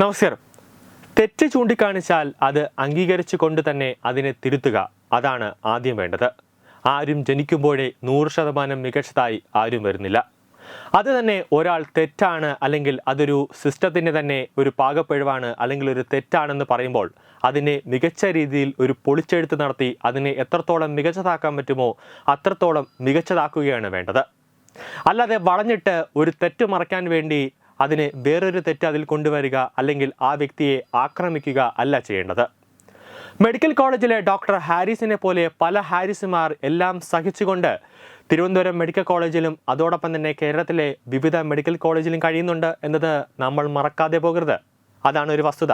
നമസ്കാരം. തെറ്റ് ചൂണ്ടിക്കാണിച്ചാൽ അത് അംഗീകരിച്ചു കൊണ്ട് തന്നെ അതിനെ തിരുത്തുക. അതാണ് ആദ്യം വേണ്ടത്. ആരും ജനിക്കുമ്പോഴേ നൂറ് ശതമാനം മികച്ചതായി ആരും വരുന്നില്ല. അത് തന്നെ ഒരാൾ തെറ്റാണ് അല്ലെങ്കിൽ അതൊരു സിസ്റ്റത്തിന്റെ തന്നെ ഒരു പാകപ്പിഴവാണ് അല്ലെങ്കിൽ ഒരു തെറ്റാണെന്ന് പറയുമ്പോൾ അതിനെ മികച്ച രീതിയിൽ ഒരു പൊളിച്ചെഴുത്ത് നടത്തി അതിനെ എത്രത്തോളം മികച്ചതാക്കാൻ പറ്റുമോ അത്രത്തോളം മികച്ചതാക്കുകയാണ് വേണ്ടത്. അല്ലാതെ വളഞ്ഞിട്ട് ഒരു തെറ്റ് മറയ്ക്കാൻ വേണ്ടി അതിന് വേറൊരു തെറ്റ് അതിൽ കൊണ്ടുവരിക അല്ലെങ്കിൽ ആ വ്യക്തിയെ ആക്രമിക്കുക അല്ല ചെയ്യേണ്ടത്. മെഡിക്കൽ കോളേജിലെ ഡോക്ടർ ഹാരിസിനെ പോലെ പല ഹാരിസുമാർ എല്ലാം സഹിച്ചുകൊണ്ട് തിരുവനന്തപുരം മെഡിക്കൽ കോളേജിലും അതോടൊപ്പം തന്നെ കേരളത്തിലെ വിവിധ മെഡിക്കൽ കോളേജിലും കഴിയുന്നുണ്ട് എന്നത് നമ്മൾ മറക്കാതെ പോകരുത്. അതാണ് ഒരു വസ്തുത.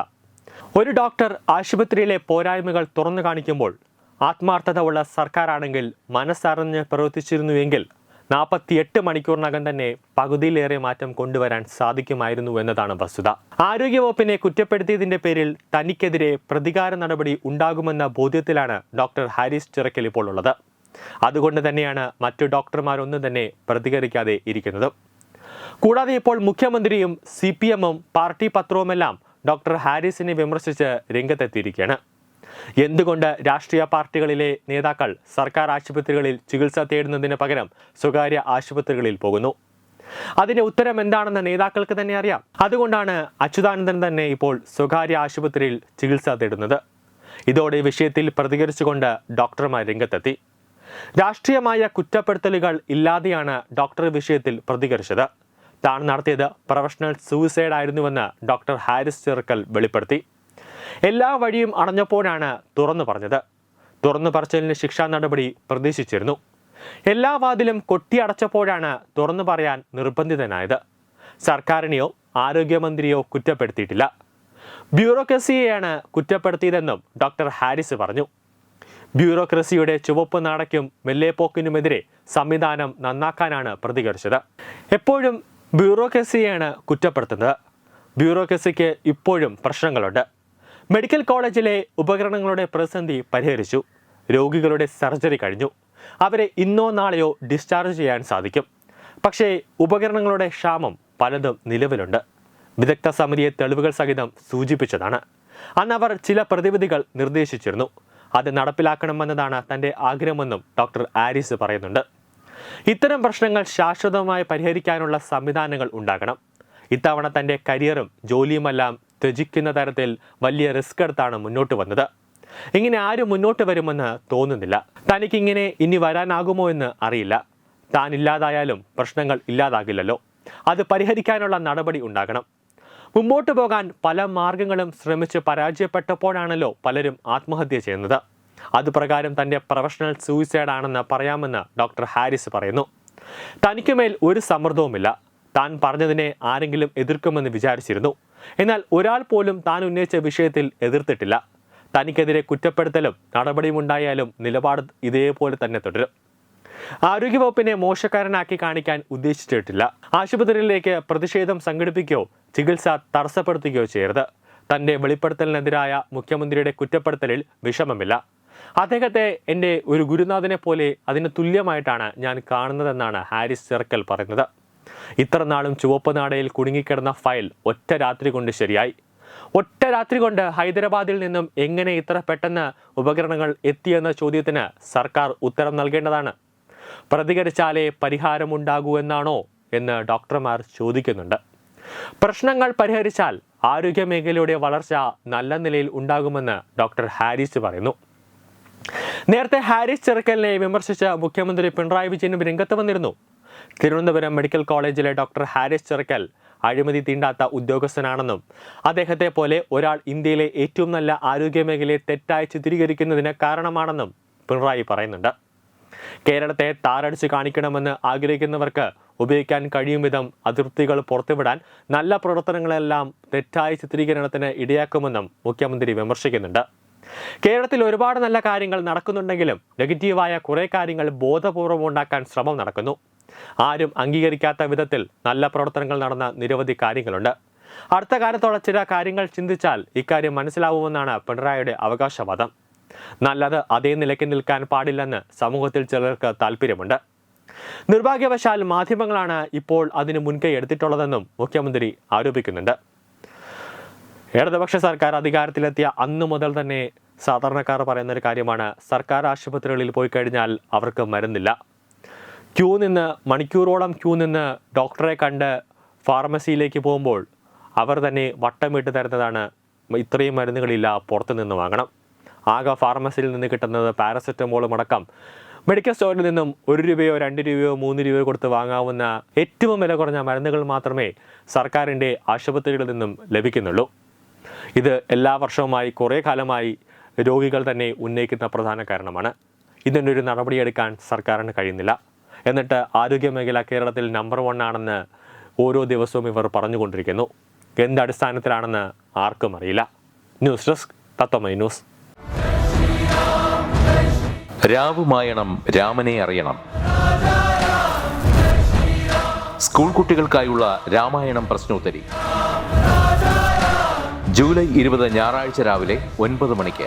ഒരു ഡോക്ടർ ആശുപത്രിയിലെ പോരായ്മകൾ തുറന്നു കാണിക്കുമ്പോൾ ആത്മാർത്ഥത ഉള്ള സർക്കാരാണെങ്കിൽ മനസ്സറിഞ്ഞ് പ്രവർത്തിച്ചിരുന്നുവെങ്കിൽ നാൽപ്പത്തിയെട്ട് മണിക്കൂറിനകം തന്നെ പകുതിയിലേറെ മാറ്റം കൊണ്ടുവരാൻ സാധിക്കുമായിരുന്നു എന്നതാണ് വസ്തുത. ആരോഗ്യവകുപ്പിനെ കുറ്റപ്പെടുത്തിയതിന്റെ പേരിൽ തനിക്കെതിരെ പ്രതികാര നടപടി ഉണ്ടാകുമെന്ന ബോധ്യത്തിലാണ് ഡോക്ടർ ഹാരിസ് ചിറക്കൽ ഇപ്പോൾ ഉള്ളത്. അതുകൊണ്ട് തന്നെയാണ് മറ്റു ഡോക്ടർമാരൊന്നും തന്നെ പ്രതികരിക്കാതെ ഇരിക്കുന്നത്. കൂടാതെ ഇപ്പോൾ മുഖ്യമന്ത്രിയും സി പി എമ്മും പാർട്ടി പത്രവുമെല്ലാം ഡോക്ടർ ഹാരിസിനെ വിമർശിച്ച് രംഗത്തെത്തിയിരിക്കുകയാണ്. എന്തുകൊണ്ട് രാഷ്ട്രീയ പാർട്ടികളിലെ നേതാക്കൾ സർക്കാർ ആശുപത്രികളിൽ ചികിത്സ തേടുന്നതിന് പകരം സ്വകാര്യ ആശുപത്രികളിൽ പോകുന്നു? അതിന്റെ ഉത്തരം എന്താണെന്ന് നേതാക്കൾക്ക് തന്നെ അറിയാം. അതുകൊണ്ടാണ് അച്യുതാനന്ദൻ തന്നെ ഇപ്പോൾ സ്വകാര്യ ആശുപത്രിയിൽ ചികിത്സ തേടുന്നത്. ഇതോടെ വിഷയത്തിൽ പ്രതികരിച്ചുകൊണ്ട് ഡോക്ടർമാർ രംഗത്തെത്തി. രാഷ്ട്രീയമായ കുറ്റപ്പെടുത്തലുകൾ ഇല്ലാതെയാണ് ഡോക്ടർ വിഷയത്തിൽ പ്രതികരിച്ചത്. താൻ നടത്തിയത് പ്രൊഫഷണൽ സൂയിസൈഡ് ആയിരുന്നുവെന്ന് ഡോക്ടർ ഹാരിസ് ചെറുക്കൽ വെളിപ്പെടുത്തി. എല്ലാ വഴിയും അടഞ്ഞപ്പോഴാണ് തുറന്നു പറഞ്ഞത്. തുറന്നു പറച്ചലിന് ശിക്ഷാ നടപടി പ്രതീക്ഷിച്ചിരുന്നു. എല്ലാ വാതിലും കൊട്ടിയടച്ചപ്പോഴാണ് തുറന്നു പറയാൻ നിർബന്ധിതനായത്. സർക്കാരിനെയോ ആരോഗ്യമന്ത്രിയോ കുറ്റപ്പെടുത്തിയിട്ടില്ല. ബ്യൂറോക്രസിയെയാണ് കുറ്റപ്പെടുത്തിയതെന്നും ഡോക്ടർ ഹാരിസ് പറഞ്ഞു. ബ്യൂറോക്രസിയുടെ ചുവപ്പ് നാടയ്ക്കും വെല്ലേപ്പോക്കിനുമെതിരെ സംവിധാനം നന്നാക്കാനാണ് പ്രതികരിച്ചത്. എപ്പോഴും ബ്യൂറോക്രസിയെയാണ് കുറ്റപ്പെടുത്തുന്നത്. ബ്യൂറോക്രസിക്ക് ഇപ്പോഴും പ്രശ്നങ്ങളുണ്ട്. മെഡിക്കൽ കോളേജിലെ ഉപകരണങ്ങളുടെ പ്രതിസന്ധി പരിഹരിച്ചു. രോഗികളുടെ സർജറി കഴിഞ്ഞു. അവരെ ഇന്നോ നാളെയോ ഡിസ്ചാർജ് ചെയ്യാൻ സാധിക്കും. പക്ഷേ ഉപകരണങ്ങളുടെ ക്ഷാമം പലതും നിലവിലുണ്ട്. വിദഗ്ധ സമിതിയെ തെളിവുകൾ സഹിതം സൂചിപ്പിച്ചതാണ്. അന്ന് അവർ ചില പ്രതിവിധികൾ നിർദ്ദേശിച്ചിരുന്നു. അത് നടപ്പിലാക്കണമെന്നതാണ് തന്റെ ആഗ്രഹമെന്നും ഡോക്ടർ ആരിസ് പറയുന്നുണ്ട്. ഇത്തരം പ്രശ്നങ്ങൾ ശാശ്വതമായി പരിഹരിക്കാനുള്ള സംവിധാനങ്ങൾ ഉണ്ടാകണം. ഇത്തവണ തന്റെ കരിയറും ജോലിയുമെല്ലാം ത്യജിക്കുന്ന തരത്തിൽ വലിയ റിസ്ക് എടുത്താണ് മുന്നോട്ട് വന്നത്. ഇങ്ങനെ ആരും മുന്നോട്ട് വരുമെന്ന് തോന്നുന്നില്ല. തനിക്കിങ്ങനെ ഇനി വരാനാകുമോ എന്ന് അറിയില്ല. താൻ ഇല്ലാതായാലും പ്രശ്നങ്ങൾ ഇല്ലാതാകില്ലല്ലോ. അത് പരിഹരിക്കാനുള്ള നടപടി ഉണ്ടാകണം. മുമ്പോട്ട് പോകാൻ പല മാർഗങ്ങളും ശ്രമിച്ച് പരാജയപ്പെട്ടപ്പോഴാണല്ലോ പലരും ആത്മഹത്യ ചെയ്യുന്നത്. അതുപ്രകാരം തന്റെ പ്രൊഫഷണൽ സൂയിസൈഡ് ആണെന്ന് പറയാമെന്ന് ഡോക്ടർ ഹാരിസ് പറയുന്നു. തനിക്കുമേൽ ഒരു സമ്മർദ്ദവുമില്ല. താൻ പറഞ്ഞതിനെ ആരെങ്കിലും എതിർക്കുമെന്ന് വിചാരിച്ചിരുന്നു. എന്നാൽ ഒരാൾ പോലും താൻ ഉന്നയിച്ച വിഷയത്തിൽ എതിർത്തിട്ടില്ല. തനിക്കെതിരെ കുറ്റപ്പെടുത്തലും നടപടിയും ഉണ്ടായാലും നിലപാട് ഇതേപോലെ തന്നെ തുടരും. ആരോഗ്യവകുപ്പിനെ മോശക്കാരനാക്കി കാണിക്കാൻ ഉദ്ദേശിച്ചിട്ടില്ല. ആശുപത്രിയിലേക്ക് പ്രതിഷേധം സംഘടിപ്പിക്കുകയോ ചികിത്സ തടസ്സപ്പെടുത്തുകയോ ചെയ്യരുത്. തന്റെ വെളിപ്പെടുത്തലിനെതിരായ മുഖ്യമന്ത്രിയുടെ കുറ്റപ്പെടുത്തലിൽ വിഷമമില്ല. അദ്ദേഹത്തെ എന്റെ ഒരു ഗുരുനാഥനെ പോലെ അതിന് തുല്യമായിട്ടാണ് ഞാൻ കാണുന്നതെന്നാണ് ഹാരിസ് ചെർക്കൽ പറയുന്നത്. ഇത്ര നാളും ചുവപ്പ് നാടയിൽ കുടുങ്ങിക്കിടന്ന ഫയൽ ഒറ്റ രാത്രി കൊണ്ട് ശരിയായി. ഒറ്റ രാത്രി കൊണ്ട് ഹൈദരാബാദിൽ നിന്നും എങ്ങനെ ഇത്ര പെട്ടെന്ന് ഉപകരണങ്ങൾ എത്തിയെന്ന ചോദ്യത്തിന് സർക്കാർ ഉത്തരം നൽകേണ്ടതാണ്. പ്രതികരിച്ചാലേ പരിഹാരമുണ്ടാകൂ എന്നാണോ എന്ന് ഡോക്ടർമാർ ചോദിക്കുന്നുണ്ട്. പ്രശ്നങ്ങൾ പരിഹരിച്ചാൽ ആരോഗ്യ മേഖലയുടെ വളർച്ച നല്ല നിലയിൽ ഉണ്ടാകുമെന്ന് ഡോക്ടർ ഹാരിസ് പറയുന്നു. നേരത്തെ ഹാരിസ് ചെറുക്കലിനെ വിമർശിച്ച മുഖ്യമന്ത്രി പിണറായി വിജയനും രംഗത്ത് വന്നിരുന്നു. തിരുവനന്തപുരം മെഡിക്കൽ കോളേജിലെ ഡോക്ടർ ഹാരിസ് ചെറുക്കൽ അഴിമതി തീണ്ടാത്ത ഉദ്യോഗസ്ഥനാണെന്നും അദ്ദേഹത്തെ പോലെ ഒരാൾ ഇന്ത്യയിലെ ഏറ്റവും നല്ല ആരോഗ്യ മേഖലയെ തെറ്റായി ചിത്രീകരിക്കുന്നതിന് കാരണമാണെന്നും പിണറായി പറയുന്നുണ്ട്. കേരളത്തെ താറടിച്ച് കാണിക്കണമെന്ന് ആഗ്രഹിക്കുന്നവർക്ക് ഉപയോഗിക്കാൻ കഴിയും വിധം അതിർത്തികൾ പുറത്തുവിടാൻ നല്ല പ്രവർത്തനങ്ങളെല്ലാം തെറ്റായ ചിത്രീകരണത്തിന് ഇടയാക്കുമെന്നും മുഖ്യമന്ത്രി വിമർശിക്കുന്നുണ്ട്. കേരളത്തിൽ ഒരുപാട് നല്ല കാര്യങ്ങൾ നടക്കുന്നുണ്ടെങ്കിലും നെഗറ്റീവായ കുറേ കാര്യങ്ങൾ ബോധപൂർവം ഉണ്ടാക്കാൻ ശ്രമം നടക്കുന്നു. ആരും അംഗീകരിക്കാത്ത വിധത്തിൽ നല്ല പ്രവർത്തനങ്ങൾ നടന്ന നിരവധി കാര്യങ്ങളുണ്ട്. അടുത്ത കാലത്തോളം ചില കാര്യങ്ങൾ ചിന്തിച്ചാൽ ഇക്കാര്യം മനസ്സിലാവുമെന്നാണ് പിണറായിയുടെ അവകാശവാദം. നല്ലത് അതേ നിലയ്ക്ക് നിൽക്കാൻ പാടില്ലെന്ന് സമൂഹത്തിൽ ചിലർക്ക് താല്പര്യമുണ്ട് നിർഭാഗ്യവശാൽ മാധ്യമങ്ങളാണ് ഇപ്പോൾ അതിന് മുൻകൈ എടുത്തിട്ടുള്ളതെന്നും മുഖ്യമന്ത്രി ആരോപിക്കുന്നുണ്ട്. ഇടതുപക്ഷ സർക്കാർ അധികാരത്തിലെത്തിയ അന്നു മുതൽ തന്നെ സാധാരണക്കാർ പറയുന്ന ഒരു കാര്യമാണ് സർക്കാർ ആശുപത്രികളിൽ പോയി കഴിഞ്ഞാൽ അവർക്ക് മരുന്നില്ല. ക്യൂ നിന്ന് മണിക്കൂറോളം ക്യൂ നിന്ന് ഡോക്ടറെ കണ്ട് ഫാർമസിയിലേക്ക് പോകുമ്പോൾ അവർ തന്നെ വട്ടമിട്ട് തരുന്നതാണ് ഇത്രയും മരുന്നുകളില്ല പുറത്തു നിന്ന് വാങ്ങണം. ആകെ ഫാർമസിയിൽ നിന്ന് കിട്ടുന്നത് പാരസെറ്റമോളും അടക്കം മെഡിക്കൽ സ്റ്റോറിൽ നിന്നും ഒരു രൂപയോ രണ്ട് രൂപയോ മൂന്ന് രൂപയോ കൊടുത്ത് വാങ്ങാവുന്ന ഏറ്റവും വില കുറഞ്ഞ മരുന്നുകൾ മാത്രമേ സർക്കാരിന്റെ ആശുപത്രികളിൽ നിന്നും ലഭിക്കുന്നുള്ളൂ. ഇത് എല്ലാ വർഷവുമായി കുറേ കാലമായി രോഗികൾ തന്നെ ഉന്നയിക്കുന്ന പ്രധാന കാരണമാണ്. ഇതിനൊരു നടപടിയെടുക്കാൻ സർക്കാരിന് കഴിയുന്നില്ല. എന്നിട്ട് ആരോഗ്യ മേഖല കേരളത്തിൽ നമ്പർ വൺ ആണെന്ന് ഓരോ ദിവസവും ഇവർ പറഞ്ഞുകൊണ്ടിരിക്കുന്നു. എന്ത് അടിസ്ഥാനത്തിലാണെന്ന് ആർക്കും അറിയില്ല. News desk Tatwamayi news. രാവുമായണം രാമനെ അറിയണം. സ്കൂൾ കുട്ടികൾക്കായുള്ള രാമായണം പ്രശ്നോത്തരി. ജൂലൈ ഇരുപത് ഞായറാഴ്ച രാവിലെ ഒൻപത് മണിക്ക്.